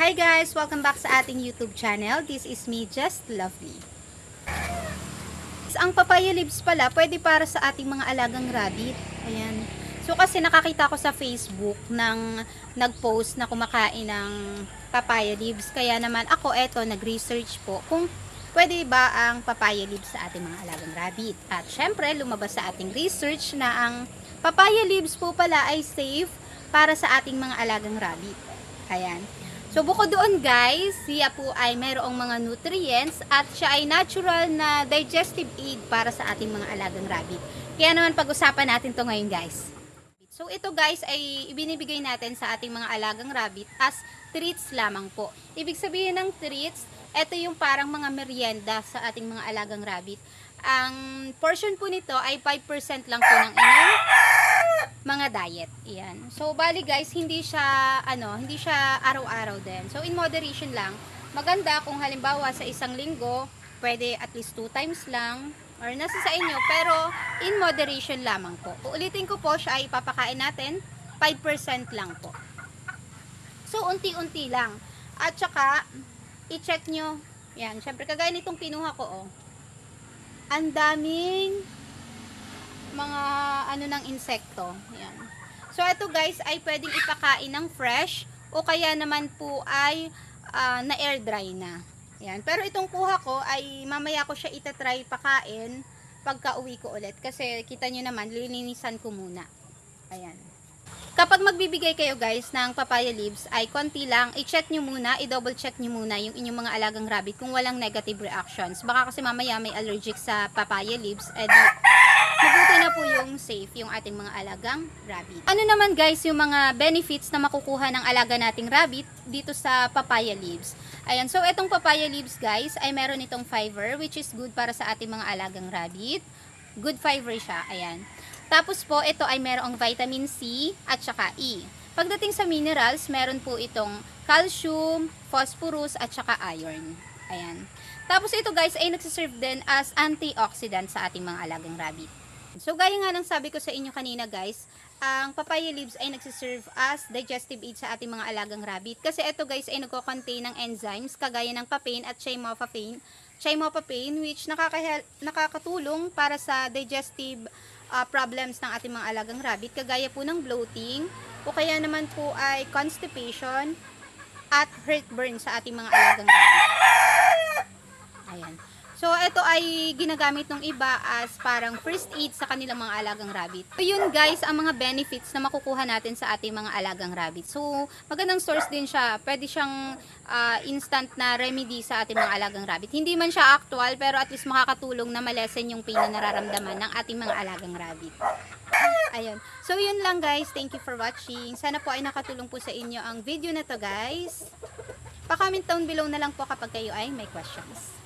Hi guys! Welcome back sa ating YouTube channel. This is me, Just Lovely. Ang papaya leaves pala, pwede para sa ating mga alagang rabbit. Ayan. So kasi nakakita ko sa Facebook ng nag-post na kumakain ng papaya leaves. Kaya naman ako eto, nag-research po kung pwede ba ang papaya leaves sa ating mga alagang rabbit. At syempre, lumabas sa ating research na ang papaya leaves po pala ay safe para sa ating mga alagang rabbit. Ayan. So, bukod doon guys, siya po ay mayroong mga nutrients at siya ay natural na digestive aid para sa ating mga alagang rabbit. Kaya naman pag-usapan natin to ngayon guys. So, ito guys ay ibinibigay natin sa ating mga alagang rabbit as treats lamang po. Ibig sabihin ng treats, ito yung parang mga merienda sa ating mga alagang rabbit. Ang portion po nito ay 5% lang po ng inyong mga diet. Iyan. So, bali guys, hindi siya, ano, hindi siya araw-araw din. So, in moderation lang. Maganda kung halimbawa sa isang linggo, pwede at least two times lang, or nasa sa inyo, pero in moderation lamang po. Uulitin ko po, siya ay papakain natin, 5% lang po. So, unti-unti lang. At saka, i-check nyo, yan, syempre, kagaya nitong kinuha ko, oh. Ang daming ano ng insekto. Yan. So ito guys ay pwedeng ipakain ng fresh o kaya naman po ay ah, na air dry na. Yan. Pero itong kuha ko ay mamaya ko siya itatry pakain pagka uwi ko ulit kasi kita nyo naman lilinisan ko muna. Ayan. Kapag magbibigay kayo guys ng papaya leaves ay konti lang, i-check nyo muna, i-double check nyo muna yung inyong mga alagang rabbit kung walang negative reactions. Baka kasi mamaya may allergic sa papaya leaves, edi mabuti na po yung safe yung ating mga alagang rabbit. Ano naman guys yung mga benefits na makukuha ng alaga nating rabbit dito sa papaya leaves? Ayan, so itong papaya leaves guys ay meron itong fiber which is good para sa ating mga alagang rabbit. Good fiber siya, ayan. Tapos po, ito ay merong vitamin C at saka E. Pagdating sa minerals, meron po itong calcium, phosphorus at saka iron. Ayan. Tapos ito guys ay nagsiserve din as antioxidant sa ating mga alagang rabbit. So gaya nga ng sabi ko sa inyo kanina guys, ang papaya leaves ay nagsiserve as digestive aid sa ating mga alagang rabbit. Kasi ito guys ay nagko-contain ng enzymes kagaya ng papain at chymopapane, chymopapane which nakakatulong para sa digestive ah, problems ng ating mga alagang rabbit kagaya po ng bloating o kaya naman po ay constipation at heartburn sa ating mga alagang rabbit. Ayan. So, ito ay ginagamit ng iba as parang first aid sa kanilang mga alagang rabbit. So, yun guys, ang mga benefits na makukuha natin sa ating mga alagang rabbit. So, magandang source din siya. Pwede siyang ah, instant na remedy sa ating mga alagang rabbit. Hindi man siya actual, pero at least makakatulong na malesen yung pain na nararamdaman ng ating mga alagang rabbit. Ayun. So, yun lang guys. Thank you for watching. Sana po ay nakatulong po sa inyo ang video na to guys. Pa-comment down below na lang po kapag kayo ay may questions.